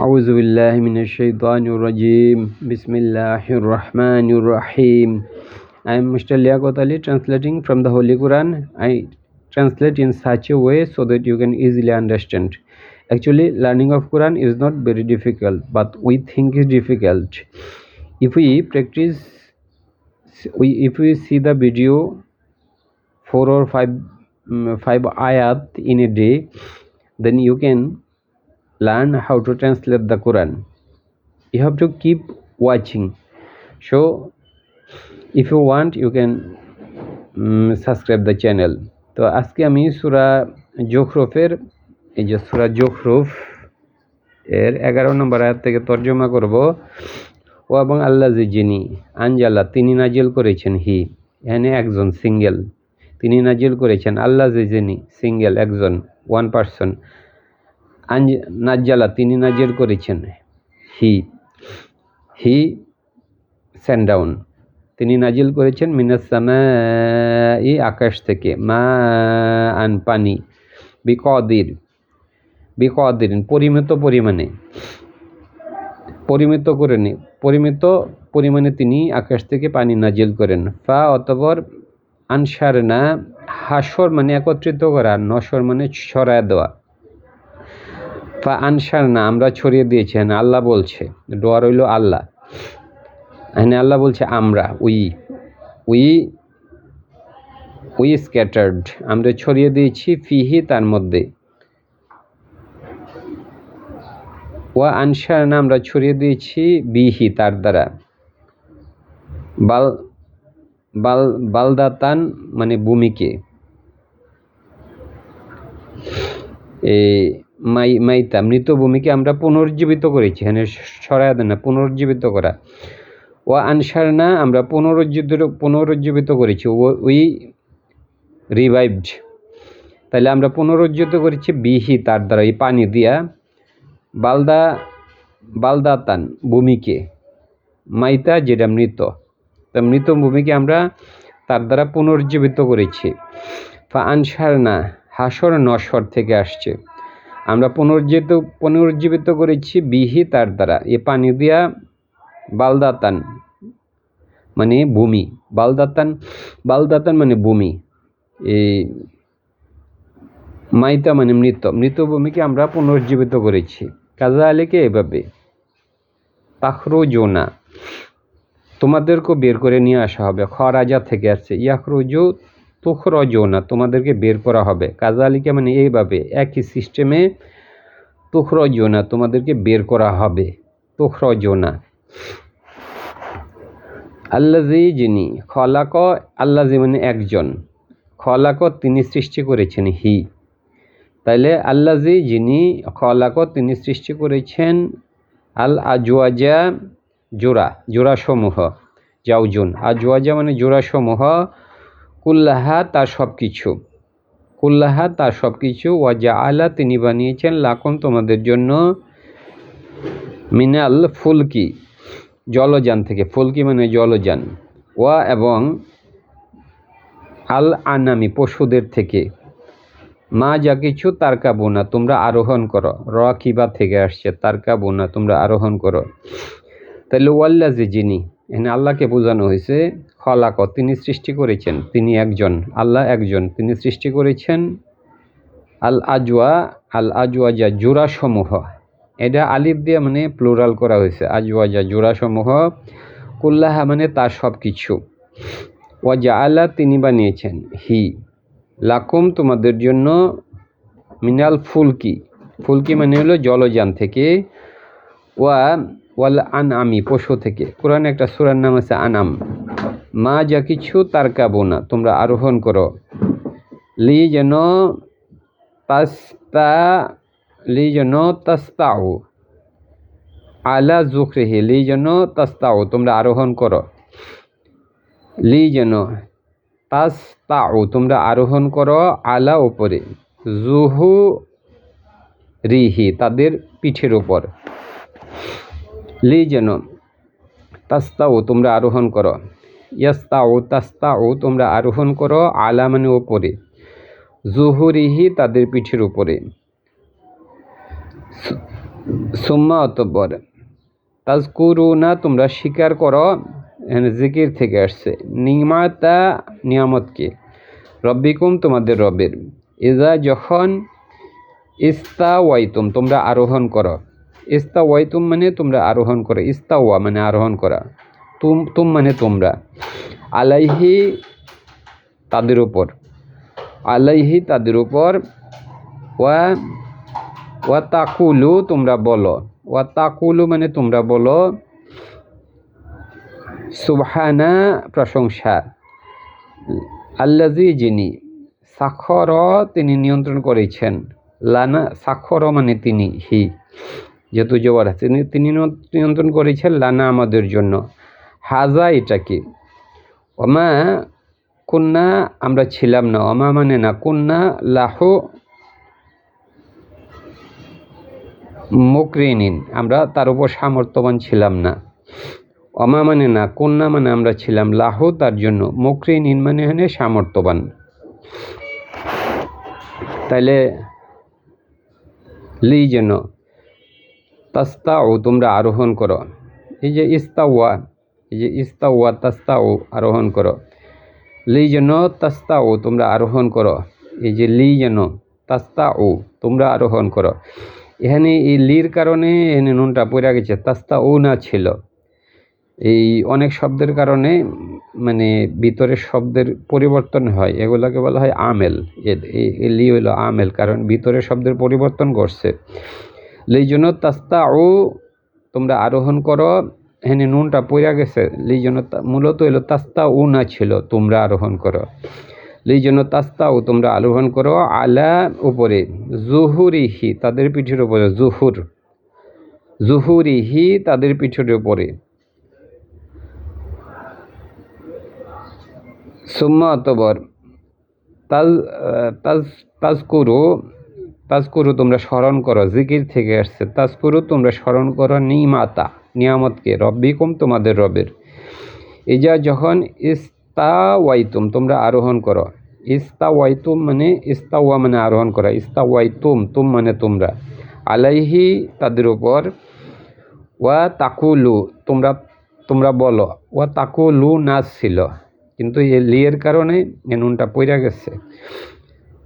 أعوذ بالله من الشيطان الرجيم بسم الله الرحمن الرحيم I am Mr. Liaquat Ali translating from the Holy Quran. I translate in such a way so that you can easily understand. Actually, learning of Quran is not very difficult, but we think is difficult. If we practice, we if we see the video four or five mm, five ayat in a day, then you can learn how to translate the Quran. You have to keep watching. So, if you want, you can um, subscribe the channel. তো আজকে আমি সুরা জোখরফের এই যে সুরা জোখরফ এর এগারো নম্বর আয়াত থেকে তর্জমা করব ও এবং আল্লাহ যে যিনি আনজাল্লা তিনি নাজিল করেছেন হি এখানে একজন সিঙ্গেল তিনি নাজিল করেছেন আল্লাহ যে যিনি সিঙ্গেল একজন ওয়ান পার্সন নাজ্জালা, তিনি নাজিল করেছেন। হি হি স্যান্ড ডাউন তিনি নাজিল করেছেন মিনাসামা ই আকাশ থেকে। মা আন পানি, বিকদির বিকদির, পরিমিত পরিমাণে। পরিমিত করে নি, পরিমিত পরিমাণে তিনি আকাশ থেকে পানি নাজিল করেন। ফা অতপর আনসার না হাসর মানে একত্রিত করা, নসর মানে ছড়ায় দেওয়া। ফা আনসার না আমরা ছড়িয়ে দিয়েছেন আল্লাহ বলছে ডোয়া রইল আল্লাহ। এখানে আল্লাহ বলছে, আমরা উই উই উই স্ক্যাটার্ড আমরা ছড়িয়ে দিয়েছি ফিহি তার মধ্যে। ওয়া আনসার না আমরা ছড়িয়ে দিয়েছি বিহি তার দ্বারা। বাল বাল, বালদাতান মানে ভূমিকে। এই মাই, মাইতা, মৃত ভূমিকে আমরা পুনর্জীবিত করেছি, এখানে সরায় না, পুনর্জীবিত করা। ও আনসার না আমরা পুনরুজ্জীবিত পুনরুজ্জীবিত করেছি, ও, উই রিভাইভড। তাহলে আমরা পুনরুজ্জীবিত করেছি বিহি, তার দ্বারা, এই পানি দিয়া। বালদা, বালদাতান ভূমিকে, মাইতা যেটা মৃত, তা মৃত ভূমিকে আমরা তার দ্বারা পুনর্জীবিত করেছি। ফা আনসার না হাসর নসর থেকে আসছে। আমরা পুনর্জীবিত পুনর্জীবিত করেছি বিহি তার দ্বারা। এ পানি দিয়া বালদাতান মানে ভূমি। বালদাতান বালদাতান মানে ভূমি। এই মাইতা মানে মৃত। মৃত ভূমিকে আমরা পুনর্জীবিত করেছি। কাজা আলীকে এভাবে তাখরুজোনা। তোমাদেরকেও বের করে নিয়ে আসা হবে। খরাজা থেকে আসছে। ইয়াখরুজু তুখরজোনা, তোমাদেরকে বের করা হবে। কাজা আলীকে মানে এইভাবে, একই সিস্টেমে তুখরজোনা, তোমাদেরকে বের করা হবে। তুখরজোনা। আল্লাজি যিনি খলাক আল্লাজি মানে একজন। খলাক তিনি সৃষ্টি করেছেন, হি। তাইলে আল্লাজি যিনি খলাক, তিনি সৃষ্টি করেছেন আল আজওয়াজা জোড়া, জোড়াসমূহ। জাউজুন আজওয়াজা মানে জোড়াসমূহ। কুল্লাহা তার সব কিছু কুল্লাহা তার সব কিছু ওয়াজা আলা তিনি বানিয়েছেন লাখন তোমাদের জন্য মিনাল ফুলকি, জলযান থেকে। ফুলকি মানে জলযান। ওয়া এবং আল আনামি পশুদের থেকে। মা যা কিছু তারকা বোনা তোমরা আরোহণ করো। র কিবা থেকে আসছে তারকা বোনা তোমরা আরোহণ করো। তাহলে ওয়াল্লা যে যিনি, এখানে আল্লাহকে বোঝানো হয়েছে খলাক তিনি সৃষ্টি করেছেন। তিনি একজন, আল্লাহ একজন। তিনি সৃষ্টি করেছেন আল আজওয়া, আল আজওয়াজা জোড়াসমূহ। এটা আলিফ দিয়ে মানে প্লুরাল করা হয়েছে। আজওয়াজা জোড়াসমূহ, কুল্লাহা মানে তার সব কিছু ওয়াজা আল্লাহ তিনি বানিয়েছেন। হি, লাকুম তোমাদের জন্য মিনাল ফুলকি। ফুলকি মানে হলো জলযান থেকে। ওয়া, ওয়াল আন আমি পশু থেকে। কোরআন একটা সুরার নাম আছে আনাম মা যা কিছু, তার কাবো না। তোমরা আরোহণ করো। লি যেন তাস্তা, লি যেন তাস্তাও আলা জুখরেহি, লি যেন তাস্তাও তোমরা আরোহণ করো। লি যেন তাস্তাও তোমরা আরোহণ করো আলা ওপরে জুহু রিহি তাদের পিঠের ওপর লি যেন তাস্তাও তোমরা আরোহণ করো। ইয়াস্তাও তাস্তাও তোমরা আরোহণ করো আলা মানে ওপরে জুহুরিহি তাদের পিঠের উপরে। সুম্মা অতঃপর তাজকুরু না তোমরা স্বীকার করো জিকির থেকে আসছে, নিমাতা নিয়ামতকে, রব্বিকুম তোমাদের রবের। এজা যখন ইস্তা ওয়াইতুম তোমরা আরোহণ করো ইস্তা ওয়াইতুম মানে তোমরা আরোহণ করো ইস্তা ওয়া মানে আরোহণ করা। তুম তুম মানে তোমরা। আলাইহি তাদের উপর। আলাইহি তাদের উপর। ওয়া ওয়া তাকুলু তোমরা বলো। ওয়া তাকুলু মানে তোমরা বলো। সুবহানা প্রশংসা। আল্লাজি যিনি সাক্ষর তিনি নিয়ন্ত্রণ করেছেন। লানা সাক্ষর মানে তিনি, হি। যেহেতু আছে, তিনি তিনি নিয়ন্ত্রণ করেছেন লানা আমাদের জন্য। হাজা এটা কি? ওমা কন্যা আমরা ছিলাম না। অমা মানে না কন্যা লাহ মুকরিনিন, আমরা তার উপর সামর্থ্যবান ছিলাম না। অমা মানে না কন্যা মানে আমরা ছিলাম লাহ, তার জন্য মুকরিনিন মানে হনে সামর্থ্যবান। তাইলে লি যেন তাস্তাও তোমরা আরোহণ করো। এই যে ইস্তাওয়া এই যে ইস্তাওয়া তাস্তাও আরোহণ করো। লি যেন তাস্তাও তোমরা আরোহণ করো। এই যে লি যেন তাস্তাও তোমরা আরোহণ করো। এখানে এই লির কারণে এখানে নুনটা পড়ে গেছে তাস্তা ও না ছিল। এই অনেক শব্দের কারণে মানে ভিতরের শব্দের পরিবর্তন হয়। এগুলোকে বলা হয় আমেল। লি হলো আমেল, কারণ ভিতরের শব্দের পরিবর্তন করছে এই জন্য তাস্তা ও তোমরা আরোহণ করো। এখানে নুনটা পইরা গেছে এই জন্য মূলত হইল তাস্তা উ না ছিল, তোমরা আরোহণ করো। এই জন্য তাস্তা তাস্তাও তোমরা আরোহণ করো আলা উপরে, জুহুরিহি তাদের পিঠের উপরে, জুহুর। জুহুরিহি তাদের পিঠের উপরে। সুম্মা অতবর, তাজ তাজ, তাজকুরু তাজকুরু তোমরা স্মরণ করো, জিকির থেকে আসছে, তাজকুরু তোমরা স্মরণ করো নিমাতা। নিয়ামতকে, রব্বিকুম তোমাদের রবের। যা যখন ইস্তা ওয়াইতুম তোমরা আরোহণ করো। ইস্তা ওয়াইতুম মানে ইস্তা ওয়া মানে আরোহণ করা। ইস্তা ওয়াইতুম তুম মানে তোমরা। আলাইহি, তাদের উপর। ওয়া তাকুলু, তোমরা তোমরা বলো, ওয়া তাকুলু নাচ ছিল। কিন্তু এই লিয়ের কারণে এ নুনটা পইরা গেছে।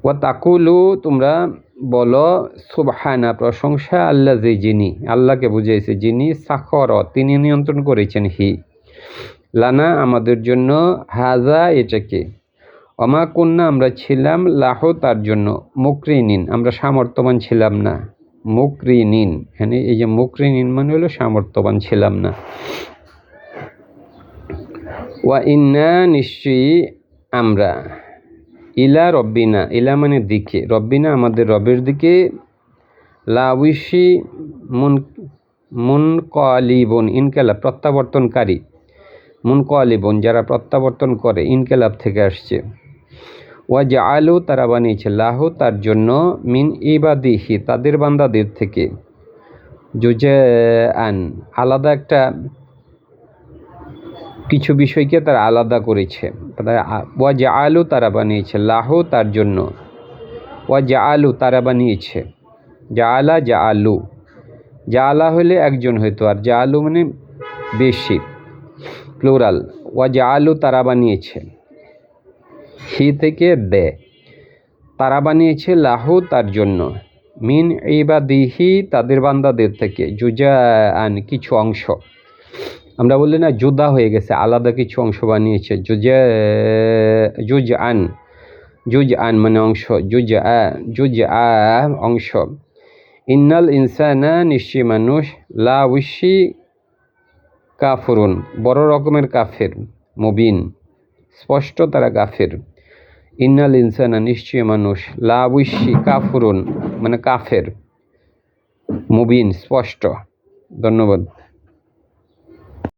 ওয়া তাকুলু তোমরা বলো, সুবহানা, প্রশংসা আল্লাহ যে যিনি। আল্লাহকে বুঝিয়েছে যিনি সাখর, তিনি নিয়ন্ত্রণ করেছেন হি। লানা, আমাদের জন্য হাজা এটাকে অমা কন্যা আমরা ছিলাম লাহ, তার জন্য। মুকরিনিন, আমরা সামর্থ্যবান ছিলাম না। মুকরিনিন এখানে এই যে মুকরিনিন মানে হলো সামর্থ্যবান ছিলাম না। ওয়া ইন্না, নিশ্চয়ই আমরা। ইলা রব্বিনা, ইলা মানে দিকে। রব্বিনা আমাদের রবের দিকে। লাউইসি মুন মুন কলিবন ইনকালাব, প্রত্যাবর্তনকারী। মুন কলিবন যারা প্রত্যাবর্তন করে, ইনকালাব থেকে আসছে। ওয়া জা আলু তারা বানিয়েছে। লাহু, তার জন্য মিন ইবাদিহি, তাদের বান্দাদের থেকে। জুজে আন আলাদা একটা কিছু বিষয়কে তারা আলাদা করেছে। ওয়া যা আলু তারা বানিয়েছে, লাহো তার জন্য। ওয়া যা আলু তারা বানিয়েছে। জা আলা যা আলু জা আলা হলে একজন হয়তো, আর যা আলু মানে বেশি, প্লোরাল। ওয়া যা আলু তারা বানিয়েছে। হি থেকে দে। তারা বানিয়েছে লাহু তার জন্য। মিন দিহি তাদের বান্দাদের থেকে জুজা আন কিছু অংশ। আমরা বলি না, জুদা হয়ে গেছে, আলাদা কিছু অংশ বানিয়েছে। জুজা জুজ আন জুজ আন মানে অংশ জুজ আ জুজ আ অংশ। ইন্নাল ইনসানা নিশ্চয়ই মানুষ, লা উশি কাফরুন, বড় রকমের কাফের, মুবিন, স্পষ্ট তারা কাফের। ইন্নাল ইনসানা নিশ্চয় মানুষ লাবুইশি কাফরুন মানে কাফের, মুবিন, স্পষ্ট। ধন্যবাদ।